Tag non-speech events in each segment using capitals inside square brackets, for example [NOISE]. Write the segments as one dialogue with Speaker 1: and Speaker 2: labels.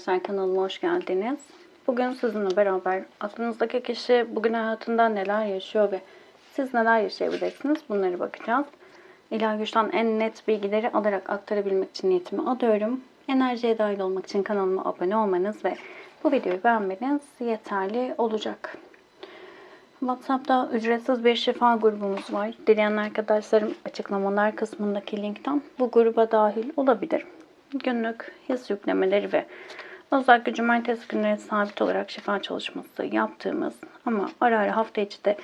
Speaker 1: arkadaşlar kanalıma hoş geldiniz. Bugün sizinle beraber aklınızdaki kişi bugün hayatında neler yaşıyor ve siz neler yaşayabilirsiniz bunları bakacağız. İlahi güçten en net bilgileri alarak aktarabilmek için niyetimi alıyorum. Enerjiye dahil olmak için kanalıma abone olmanız ve bu videoyu beğenmeniz yeterli olacak. WhatsApp'ta ücretsiz bir şifa grubumuz var. Dileyen arkadaşlarım açıklamalar kısmındaki linkten bu gruba dahil olabilir. Günlük his yüklemeleri ve özellikle cumartesi günleri sabit olarak şifa çalışması yaptığımız ama ara ara hafta içi de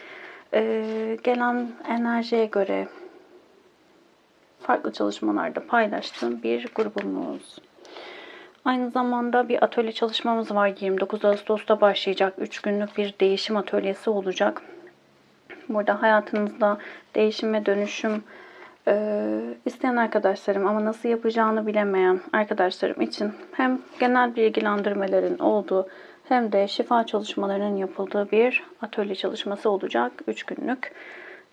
Speaker 1: e, gelen enerjiye göre farklı çalışmalarda paylaştığım bir grubumuz. Aynı zamanda bir atölye çalışmamız var. 29 Ağustos'ta başlayacak. 3 günlük bir değişim atölyesi olacak. Burada hayatınızda değişim ve dönüşüm e, isteyen arkadaşlarım ama nasıl yapacağını bilemeyen arkadaşlarım için hem genel bilgilendirmelerin olduğu hem de şifa çalışmalarının yapıldığı bir atölye çalışması olacak. 3 günlük.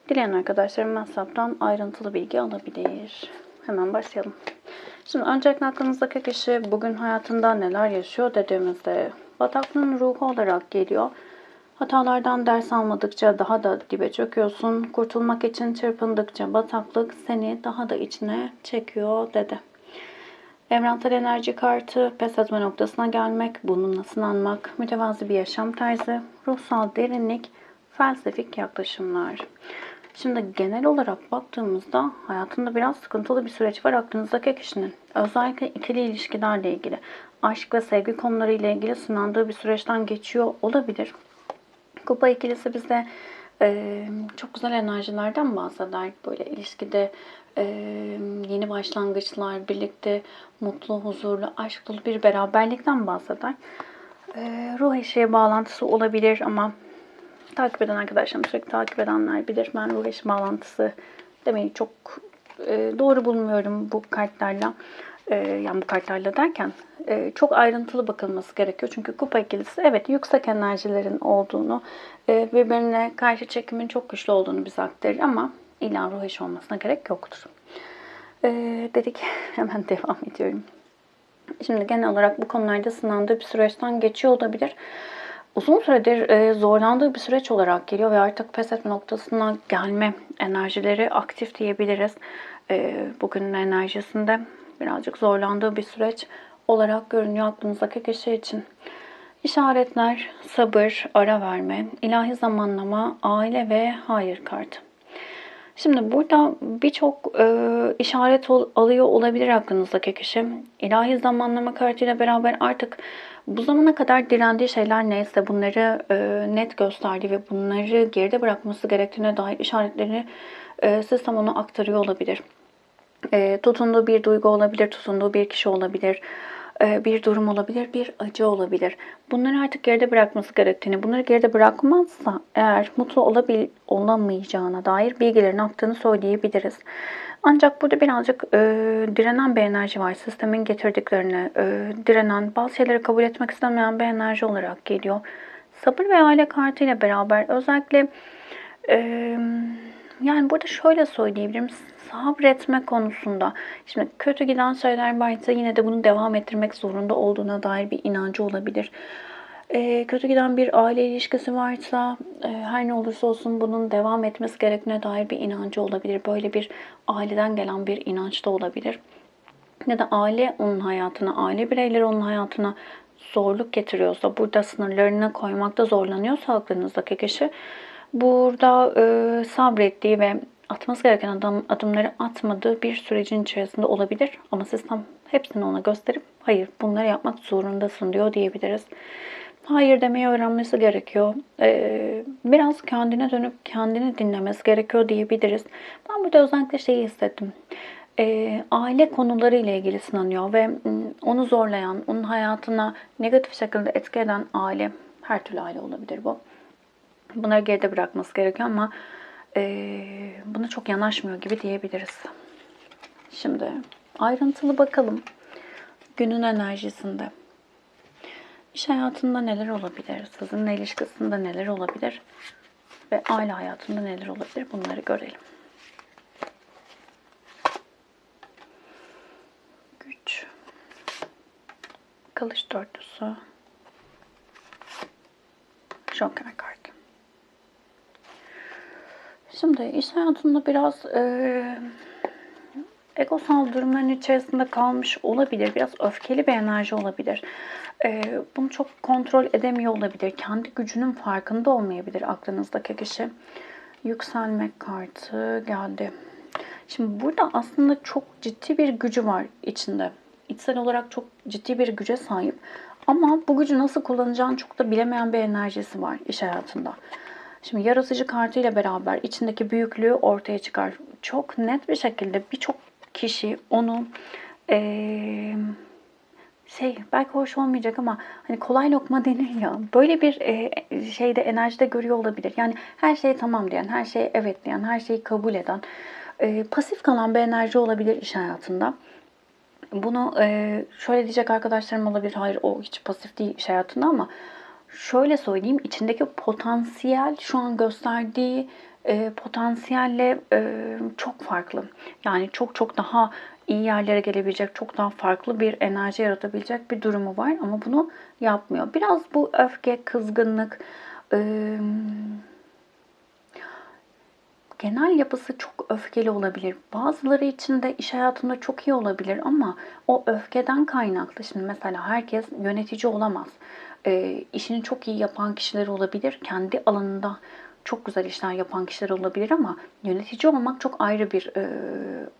Speaker 1: Dileyen arkadaşlarım WhatsApp'tan ayrıntılı bilgi alabilir. Hemen başlayalım. Şimdi öncelikle aklınızdaki kişi bugün hayatında neler yaşıyor dediğimizde bataklığın ruhu olarak geliyor. Hatalardan ders almadıkça daha da dibe çöküyorsun. Kurtulmak için çırpındıkça bataklık seni daha da içine çekiyor dedi. Evrensel enerji kartı, pes etme noktasına gelmek, bununla sınanmak, mütevazi bir yaşam tarzı, ruhsal derinlik, felsefik yaklaşımlar. Şimdi genel olarak baktığımızda hayatında biraz sıkıntılı bir süreç var aklınızdaki kişinin. Özellikle ikili ilişkilerle ilgili, aşk ve sevgi konularıyla ilgili sınandığı bir süreçten geçiyor olabilir. Kupa ikilisi bize e, çok güzel enerjilerden bahseder. Böyle ilişkide e, yeni başlangıçlar, birlikte mutlu, huzurlu, aşk dolu bir beraberlikten bahseder. E, ruh eşiğe bağlantısı olabilir ama takip eden arkadaşlarım sürekli takip edenler bilir. Ben ruh eşi bağlantısı demeyi çok e, doğru bulmuyorum bu kartlarla. E, yani bu kartlarla derken e, çok ayrıntılı bakılması gerekiyor. Çünkü kupa ikilisi evet yüksek enerjilerin olduğunu, e, birbirine karşı çekimin çok güçlü olduğunu bize aktarır ama illa ruh eşi olmasına gerek yoktur. E, dedik [LAUGHS] hemen devam ediyorum. Şimdi genel olarak bu konularda sınandığı bir süreçten geçiyor olabilir uzun süredir zorlandığı bir süreç olarak geliyor ve artık pes etme noktasına gelme enerjileri aktif diyebiliriz. E, bugünün enerjisinde birazcık zorlandığı bir süreç olarak görünüyor aklınızdaki kişi için. İşaretler, sabır, ara verme, ilahi zamanlama, aile ve hayır kartı. Şimdi burada birçok e, işaret ol, alıyor olabilir aklınızdaki kişi. İlahi zamanlama kartıyla beraber artık bu zamana kadar direndiği şeyler neyse bunları e, net gösterdiği ve bunları geride bırakması gerektiğine dair işaretlerini e, sistem ona aktarıyor olabilir. E, tutunduğu bir duygu olabilir, tutunduğu bir kişi olabilir bir durum olabilir, bir acı olabilir. Bunları artık geride bırakması gerektiğini, bunları geride bırakmazsa eğer mutlu olabil olamayacağına dair bilgilerin attığını söyleyebiliriz. Ancak burada birazcık e, direnen bir enerji var. Sistemin getirdiklerini e, direnen, bazı şeyleri kabul etmek istemeyen bir enerji olarak geliyor. Sabır ve aile kartıyla beraber özellikle e, yani burada şöyle söyleyebilirim sabretme konusunda. Şimdi kötü giden şeyler varsa yine de bunu devam ettirmek zorunda olduğuna dair bir inancı olabilir. E, kötü giden bir aile ilişkisi varsa e, her ne olursa olsun bunun devam etmesi gerektiğine dair bir inancı olabilir. Böyle bir aileden gelen bir inanç da olabilir. Ya da aile onun hayatına, aile bireyleri onun hayatına zorluk getiriyorsa, burada sınırlarını koymakta zorlanıyorsa aklınızdaki kişi burada e, sabrettiği ve atması gereken adam, adımları atmadığı bir sürecin içerisinde olabilir. Ama sistem hepsini ona gösterip hayır bunları yapmak zorundasın diyor diyebiliriz. Hayır demeyi öğrenmesi gerekiyor. Ee, biraz kendine dönüp kendini dinlemesi gerekiyor diyebiliriz. Ben burada özellikle şeyi hissettim. Ee, aile konuları ile ilgili sınanıyor ve onu zorlayan, onun hayatına negatif şekilde etki eden aile, her türlü aile olabilir bu. Bunları geride bırakması gerekiyor ama e, buna çok yanaşmıyor gibi diyebiliriz. Şimdi ayrıntılı bakalım günün enerjisinde. İş hayatında neler olabilir? Sizinle ilişkisinde neler olabilir? Ve aile hayatında neler olabilir? Bunları görelim. Güç. Kılıç dörtlüsü. Joker kartı. Şimdi iş hayatında biraz e, egosal durumların içerisinde kalmış olabilir. Biraz öfkeli bir enerji olabilir. E, bunu çok kontrol edemiyor olabilir. Kendi gücünün farkında olmayabilir aklınızdaki kişi. Yükselmek kartı geldi. Şimdi burada aslında çok ciddi bir gücü var içinde. İçsel olarak çok ciddi bir güce sahip. Ama bu gücü nasıl kullanacağını çok da bilemeyen bir enerjisi var iş hayatında. Şimdi yaratıcı kartıyla beraber içindeki büyüklüğü ortaya çıkar. Çok net bir şekilde birçok kişi onu eee, şey belki hoş olmayacak ama hani kolay lokma denir ya böyle bir e, şeyde enerjide görüyor olabilir. Yani her şeye tamam diyen, her şeye evet diyen, her şeyi kabul eden, e, pasif kalan bir enerji olabilir iş hayatında. Bunu e, şöyle diyecek arkadaşlarım olabilir. Hayır o hiç pasif değil iş hayatında ama şöyle söyleyeyim içindeki potansiyel şu an gösterdiği e, potansiyelle e, çok farklı. Yani çok çok daha iyi yerlere gelebilecek, çok daha farklı bir enerji yaratabilecek bir durumu var ama bunu yapmıyor. Biraz bu öfke, kızgınlık, e, genel yapısı çok öfkeli olabilir. Bazıları için de iş hayatında çok iyi olabilir ama o öfkeden kaynaklı. Şimdi mesela herkes yönetici olamaz. E, işini çok iyi yapan kişiler olabilir. Kendi alanında çok güzel işler yapan kişiler olabilir ama yönetici olmak çok ayrı bir e,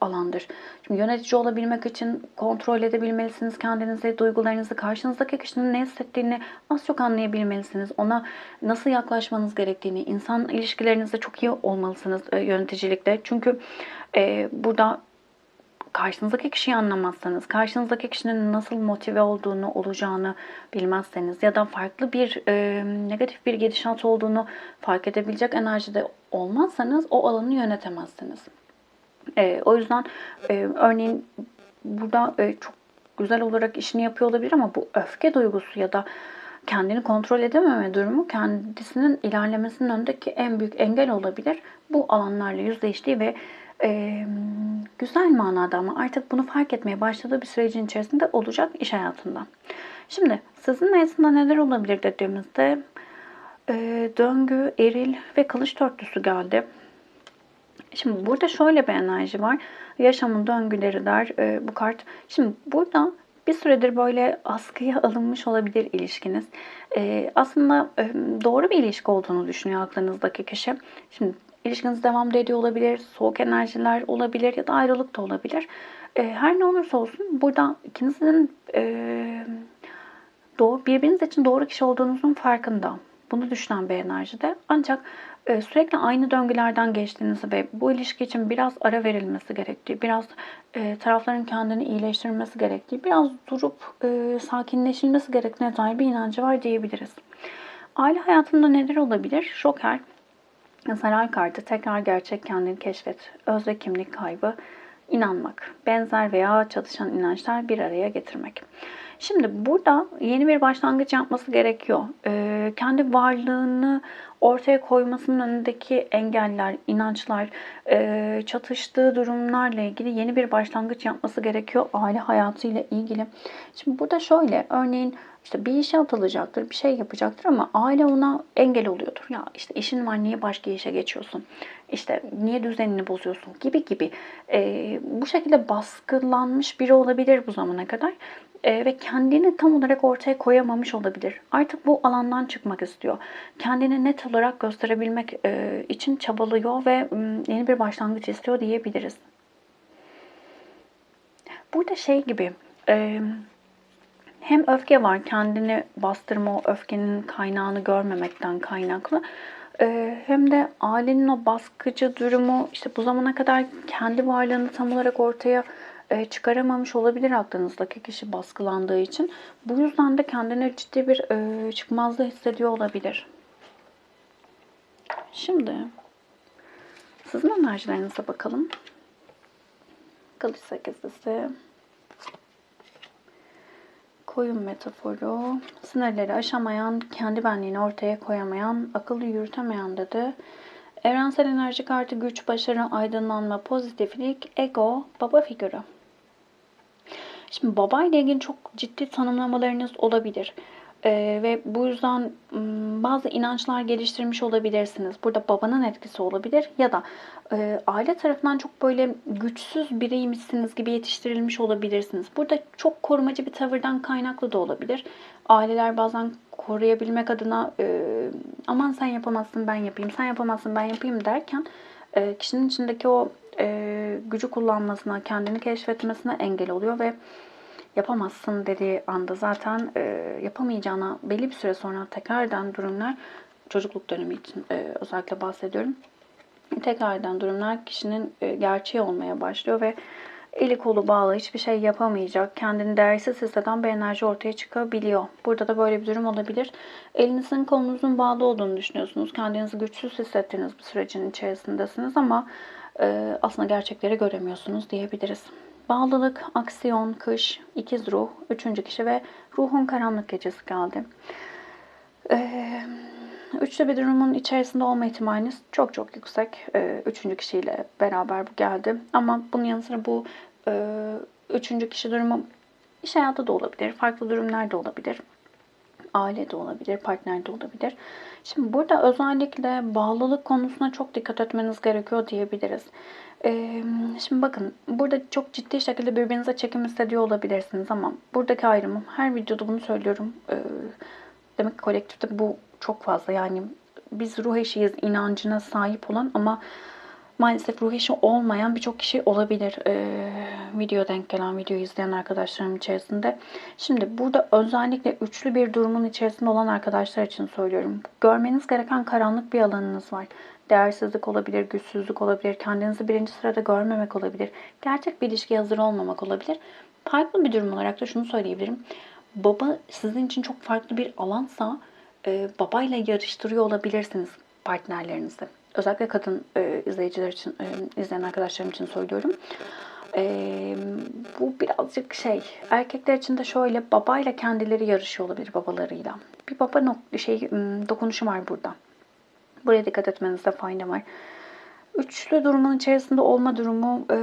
Speaker 1: alandır. Şimdi yönetici olabilmek için kontrol edebilmelisiniz kendinizi, duygularınızı, karşınızdaki kişinin ne hissettiğini az çok anlayabilmelisiniz. Ona nasıl yaklaşmanız gerektiğini, insan ilişkilerinizde çok iyi olmalısınız e, yöneticilikte. Çünkü e, burada karşınızdaki kişiyi anlamazsanız, karşınızdaki kişinin nasıl motive olduğunu, olacağını bilmezseniz ya da farklı bir e, negatif bir gidişat olduğunu fark edebilecek enerjide olmazsanız o alanı yönetemezsiniz. E, o yüzden e, örneğin burada e, çok güzel olarak işini yapıyor olabilir ama bu öfke duygusu ya da kendini kontrol edememe durumu kendisinin ilerlemesinin önündeki en büyük engel olabilir. Bu alanlarla yüzleştiği ve e, güzel manada ama artık bunu fark etmeye başladığı bir sürecin içerisinde olacak iş hayatında. Şimdi sizin hayatında neler olabilir dediğimizde e, döngü, eril ve kılıç dörtlüsü geldi. Şimdi burada şöyle bir enerji var. Yaşamın döngüleri der e, bu kart. Şimdi burada bir süredir böyle askıya alınmış olabilir ilişkiniz. E, aslında e, doğru bir ilişki olduğunu düşünüyor aklınızdaki kişi. Şimdi İlişkiniz devam ediyor olabilir, soğuk enerjiler olabilir ya da ayrılık da olabilir. E, her ne olursa olsun burada ikinizin e, doğru, birbiriniz için doğru kişi olduğunuzun farkında. Bunu düşünen bir enerjide. Ancak e, sürekli aynı döngülerden geçtiğinizi ve bu ilişki için biraz ara verilmesi gerektiği, biraz e, tarafların kendini iyileştirmesi gerektiği, biraz durup e, sakinleşilmesi gerektiğine dair bir inancı var diyebiliriz. Aile hayatında neler olabilir? Şoker, Saray kartı tekrar gerçek kendini keşfet. Özde kimlik kaybı, inanmak. Benzer veya çatışan inançlar bir araya getirmek. Şimdi burada yeni bir başlangıç yapması gerekiyor. Ee, kendi varlığını ortaya koymasının önündeki engeller, inançlar, e, çatıştığı durumlarla ilgili yeni bir başlangıç yapması gerekiyor aile hayatıyla ilgili. Şimdi burada şöyle, örneğin işte bir işe atılacaktır, bir şey yapacaktır ama aile ona engel oluyordur. Ya işte işin var niye başka işe geçiyorsun? İşte niye düzenini bozuyorsun gibi gibi. E, bu şekilde baskılanmış biri olabilir bu zamana kadar. E, ve kendini tam olarak ortaya koyamamış olabilir. Artık bu alandan çıkmak istiyor. Kendini net olarak gösterebilmek e, için çabalıyor ve yeni bir başlangıç istiyor diyebiliriz. Burada şey gibi... E, hem öfke var kendini bastırma o öfkenin kaynağını görmemekten kaynaklı hem de ailenin o baskıcı durumu işte bu zamana kadar kendi varlığını tam olarak ortaya çıkaramamış olabilir aklınızdaki kişi baskılandığı için. Bu yüzden de kendine ciddi bir e, çıkmazlığı hissediyor olabilir. Şimdi sizin enerjilerinize bakalım. Kılıç sekizlisi koyun metaforu, sınırları aşamayan, kendi benliğini ortaya koyamayan, akıllı yürütemeyen dedi. Evrensel enerji kartı güç, başarı, aydınlanma, pozitiflik, ego, baba figürü. Şimdi babayla ilgili çok ciddi tanımlamalarınız olabilir. Ee, ve bu yüzden bazı inançlar geliştirmiş olabilirsiniz. Burada babanın etkisi olabilir ya da e, aile tarafından çok böyle güçsüz biriymişsiniz gibi yetiştirilmiş olabilirsiniz. Burada çok korumacı bir tavırdan kaynaklı da olabilir. Aileler bazen koruyabilmek adına e, aman sen yapamazsın ben yapayım, sen yapamazsın ben yapayım derken e, kişinin içindeki o e, gücü kullanmasına, kendini keşfetmesine engel oluyor ve yapamazsın dediği anda zaten e, yapamayacağına belli bir süre sonra tekrardan durumlar çocukluk dönemi için e, özellikle bahsediyorum. Tekrardan durumlar kişinin e, gerçeği olmaya başlıyor ve eli kolu bağlı hiçbir şey yapamayacak, kendini değersiz hisseden bir enerji ortaya çıkabiliyor. Burada da böyle bir durum olabilir. Elinizin kolunuzun bağlı olduğunu düşünüyorsunuz. Kendinizi güçsüz hissettiğiniz bir sürecin içerisindesiniz ama aslında gerçekleri göremiyorsunuz diyebiliriz. Bağlılık, aksiyon, kış, ikiz ruh, üçüncü kişi ve ruhun karanlık gecesi geldi. Ee, üçlü bir durumun içerisinde olma ihtimaliniz çok çok yüksek. Ee, üçüncü kişiyle beraber bu geldi. Ama bunun yanı sıra bu e, üçüncü kişi durumu iş hayatı da olabilir, farklı durumlar da olabilir. Aile de olabilir, partner de olabilir. Şimdi burada özellikle bağlılık konusuna çok dikkat etmeniz gerekiyor diyebiliriz. Ee, şimdi bakın burada çok ciddi şekilde birbirinize çekim hissediyor olabilirsiniz ama buradaki ayrımım her videoda bunu söylüyorum. Ee, demek ki kolektifte bu çok fazla yani biz ruh eşiyiz inancına sahip olan ama maalesef ruh eşi olmayan birçok kişi olabilir. Ee, video denk gelen, video izleyen arkadaşlarım içerisinde. Şimdi burada özellikle üçlü bir durumun içerisinde olan arkadaşlar için söylüyorum. Görmeniz gereken karanlık bir alanınız var. Değersizlik olabilir, güçsüzlük olabilir, kendinizi birinci sırada görmemek olabilir. Gerçek bir ilişkiye hazır olmamak olabilir. Farklı bir durum olarak da şunu söyleyebilirim. Baba sizin için çok farklı bir alansa e, babayla yarıştırıyor olabilirsiniz partnerlerinizi. Özellikle kadın e, izleyiciler için, e, izleyen arkadaşlarım için söylüyorum. E, bu birazcık şey, erkekler için de şöyle babayla kendileri yarışıyor olabilir babalarıyla. Bir baba nok- şey dokunuşu var burada. Buraya dikkat etmenizde fayda var. Üçlü durumun içerisinde olma durumu e,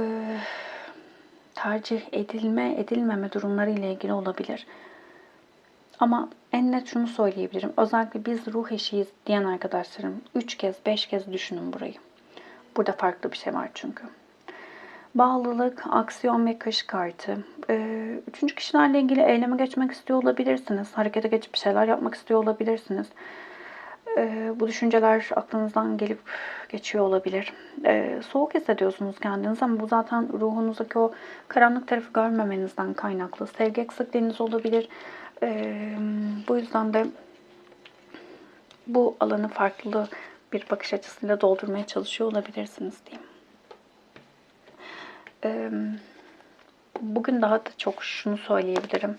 Speaker 1: tercih edilme, edilmeme durumları ile ilgili olabilir. Ama en net şunu söyleyebilirim. Özellikle biz ruh eşiyiz diyen arkadaşlarım 3 kez 5 kez düşünün burayı. Burada farklı bir şey var çünkü. Bağlılık, aksiyon ve kış kartı. Ee, üçüncü kişilerle ilgili eyleme geçmek istiyor olabilirsiniz. Harekete geçip bir şeyler yapmak istiyor olabilirsiniz. Ee, bu düşünceler aklınızdan gelip geçiyor olabilir. Ee, soğuk hissediyorsunuz kendiniz ama bu zaten ruhunuzdaki o karanlık tarafı görmemenizden kaynaklı. Sevgi eksikliğiniz olabilir. Ee, bu yüzden de bu alanı farklı bir bakış açısıyla doldurmaya çalışıyor olabilirsiniz diyeyim. Ee, bugün daha da çok şunu söyleyebilirim.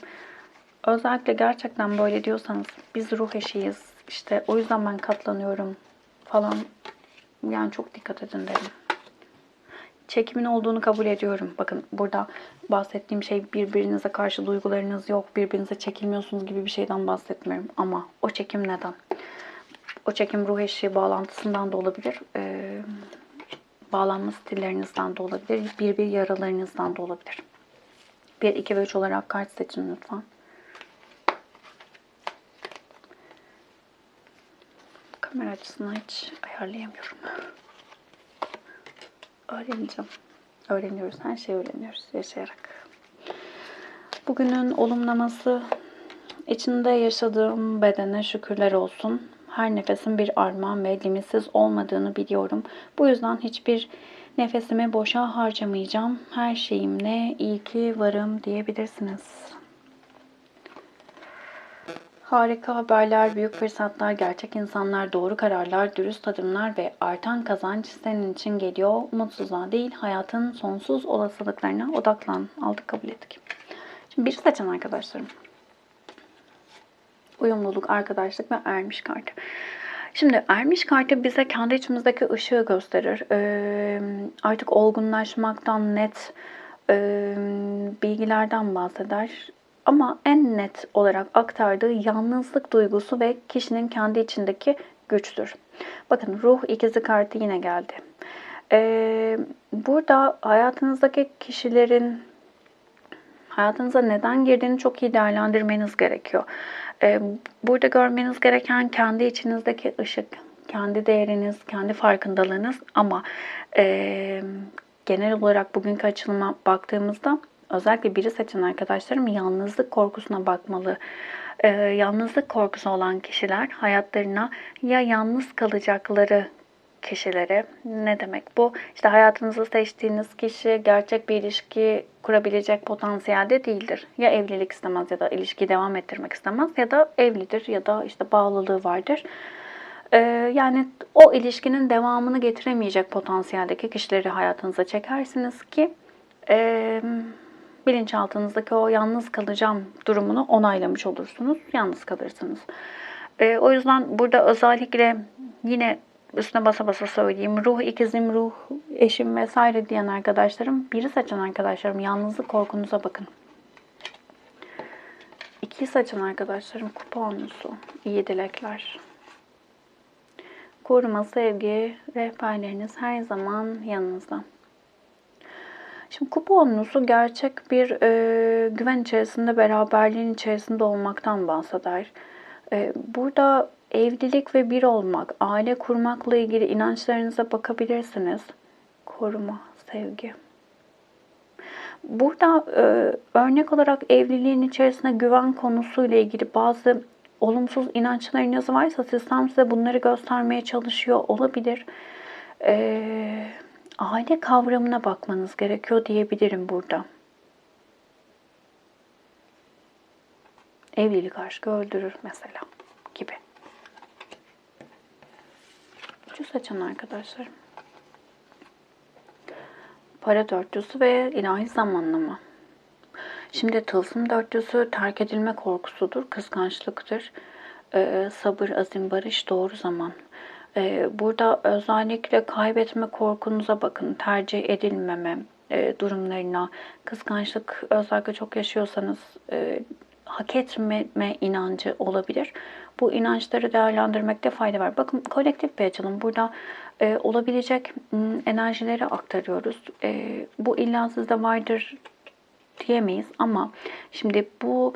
Speaker 1: Özellikle gerçekten böyle diyorsanız biz ruh eşiyiz. İşte o yüzden ben katlanıyorum falan. Yani çok dikkat edin derim. Çekimin olduğunu kabul ediyorum. Bakın burada bahsettiğim şey birbirinize karşı duygularınız yok, birbirinize çekilmiyorsunuz gibi bir şeyden bahsetmiyorum. Ama o çekim neden? O çekim ruh eşi bağlantısından da olabilir. Ee, bağlanma stillerinizden de olabilir. Bir bir yaralarınızdan da olabilir. 1, 2 ve 3 olarak kart seçin lütfen. Kamera açısını hiç ayarlayamıyorum. Öğreneceğim. Öğreniyoruz. Her şeyi öğreniyoruz yaşayarak. Bugünün olumlaması içinde yaşadığım bedene şükürler olsun. Her nefesin bir armağan ve limitsiz olmadığını biliyorum. Bu yüzden hiçbir nefesimi boşa harcamayacağım. Her şeyimle iyi ki varım diyebilirsiniz. Harika haberler, büyük fırsatlar, gerçek insanlar, doğru kararlar, dürüst adımlar ve artan kazanç senin için geliyor. Umutsuzluğa değil, hayatın sonsuz olasılıklarına odaklan. Aldık kabul ettik. Şimdi bir seçen arkadaşlarım. Uyumluluk, arkadaşlık ve ermiş kartı. Şimdi ermiş kartı bize kendi içimizdeki ışığı gösterir. Ee, artık olgunlaşmaktan, net e, bilgilerden bahseder ama en net olarak aktardığı yalnızlık duygusu ve kişinin kendi içindeki güçtür. Bakın ruh ikizi kartı yine geldi. Ee, burada hayatınızdaki kişilerin Hayatınıza neden girdiğini çok iyi değerlendirmeniz gerekiyor. Ee, burada görmeniz gereken kendi içinizdeki ışık, kendi değeriniz, kendi farkındalığınız ama e, genel olarak bugünkü açılıma baktığımızda özellikle biri seçen arkadaşlarım yalnızlık korkusuna bakmalı. Ee, yalnızlık korkusu olan kişiler hayatlarına ya yalnız kalacakları kişilere ne demek bu? İşte hayatınızı seçtiğiniz kişi gerçek bir ilişki kurabilecek potansiyelde değildir. Ya evlilik istemez ya da ilişkiyi devam ettirmek istemez ya da evlidir ya da işte bağlılığı vardır. Ee, yani o ilişkinin devamını getiremeyecek potansiyeldeki kişileri hayatınıza çekersiniz ki e, bilinçaltınızdaki o yalnız kalacağım durumunu onaylamış olursunuz. Yalnız kalırsınız. E, o yüzden burada özellikle yine üstüne basa basa söyleyeyim. Ruh ikizim, ruh eşim vesaire diyen arkadaşlarım, biri seçen arkadaşlarım yalnızlık korkunuza bakın. İkiyi seçen arkadaşlarım kupa onlusu, iyi dilekler. Koruma, sevgi, rehberleriniz her zaman yanınızda. Şimdi kupa onlusu gerçek bir e, güven içerisinde, beraberliğin içerisinde olmaktan bahseder. E, burada evlilik ve bir olmak, aile kurmakla ilgili inançlarınıza bakabilirsiniz. Koruma, sevgi. Burada e, örnek olarak evliliğin içerisinde güven konusuyla ilgili bazı olumsuz inançlarınız varsa sistem size bunları göstermeye çalışıyor olabilir. E, aile kavramına bakmanız gerekiyor diyebilirim burada. Evlilik aşkı öldürür mesela gibi. Ucu saçan arkadaşlarım. Para dörtlüsü ve ilahi zamanlama. Şimdi tılsım dörtlüsü terk edilme korkusudur, kıskançlıktır. Ee, sabır, azim, barış, doğru zaman. Ee, burada özellikle kaybetme korkunuza bakın, tercih edilmeme e, durumlarına, kıskançlık özellikle çok yaşıyorsanız e, hak etmeme inancı olabilir. Bu inançları değerlendirmekte fayda var. Bakın kolektif bir açılım. Burada e, olabilecek m, enerjileri aktarıyoruz. E, bu illa sizde vardır diyemeyiz ama şimdi bu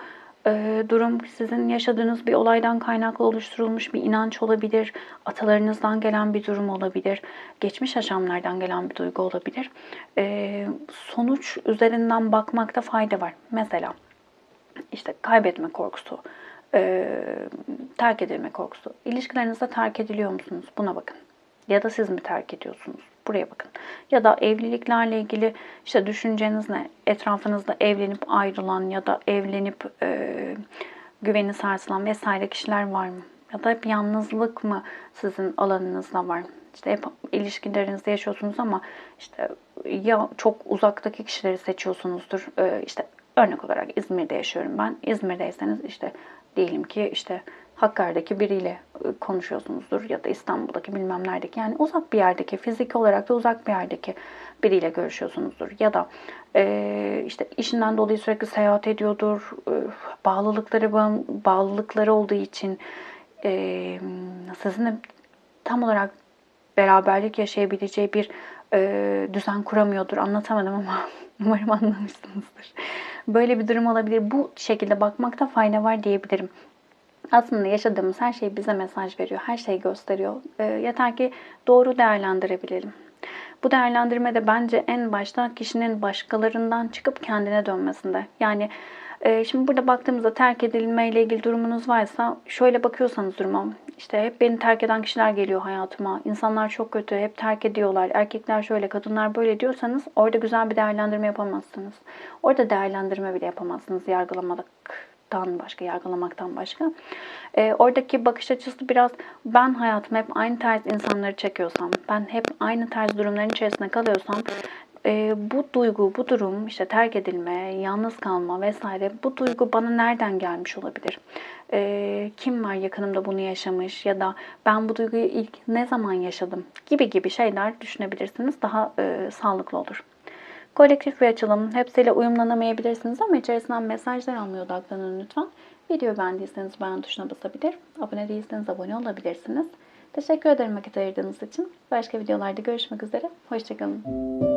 Speaker 1: durum sizin yaşadığınız bir olaydan kaynaklı oluşturulmuş bir inanç olabilir. Atalarınızdan gelen bir durum olabilir. Geçmiş yaşamlardan gelen bir duygu olabilir. E, sonuç üzerinden bakmakta fayda var. Mesela işte kaybetme korkusu, e, terk edilme korkusu. İlişkilerinizde terk ediliyor musunuz? Buna bakın. Ya da siz mi terk ediyorsunuz? Buraya bakın. Ya da evliliklerle ilgili işte düşünceniz ne? Etrafınızda evlenip ayrılan ya da evlenip e, güveni sarsılan vesaire kişiler var mı? Ya da hep yalnızlık mı sizin alanınızda var? İşte hep ilişkilerinizde yaşıyorsunuz ama işte ya çok uzaktaki kişileri seçiyorsunuzdur. E, işte örnek olarak İzmir'de yaşıyorum ben. İzmir'deyseniz işte diyelim ki işte Hakkari'deki biriyle e, konuşuyorsunuzdur ya da İstanbul'daki bilmem neredeki yani uzak bir yerdeki fiziki olarak da uzak bir yerdeki biriyle görüşüyorsunuzdur ya da e, işte işinden dolayı sürekli seyahat ediyordur e, bağlılıkları bağlılıkları olduğu için e, sizinle tam olarak beraberlik yaşayabileceği bir e, düzen kuramıyordur anlatamadım ama [LAUGHS] umarım anlamışsınızdır. Böyle bir durum olabilir. Bu şekilde bakmakta fayda var diyebilirim. Aslında yaşadığımız her şey bize mesaj veriyor. Her şey gösteriyor. E, yeter ki doğru değerlendirebilelim. Bu değerlendirmede bence en başta kişinin başkalarından çıkıp kendine dönmesinde. Yani e, şimdi burada baktığımızda terk edilme ile ilgili durumunuz varsa şöyle bakıyorsanız duruma işte hep beni terk eden kişiler geliyor hayatıma. İnsanlar çok kötü, hep terk ediyorlar. Erkekler şöyle, kadınlar böyle diyorsanız orada güzel bir değerlendirme yapamazsınız. Orada değerlendirme bile yapamazsınız yargılamadan başka, yargılamaktan başka. E, oradaki bakış açısı biraz ben hayatım hep aynı tarz insanları çekiyorsam, ben hep aynı tarz durumların içerisinde kalıyorsam e, bu duygu, bu durum işte terk edilme, yalnız kalma vesaire bu duygu bana nereden gelmiş olabilir? E, kim var yakınımda bunu yaşamış ya da ben bu duyguyu ilk ne zaman yaşadım gibi gibi şeyler düşünebilirsiniz. Daha e, sağlıklı olur. Kolektif bir açılım. Hepsiyle uyumlanamayabilirsiniz ama içerisinden mesajlar almaya odaklanın lütfen. Video beğendiyseniz beğen tuşuna basabilir. Abone değilseniz abone olabilirsiniz. Teşekkür ederim vakit ayırdığınız için. Başka videolarda görüşmek üzere. Hoşçakalın.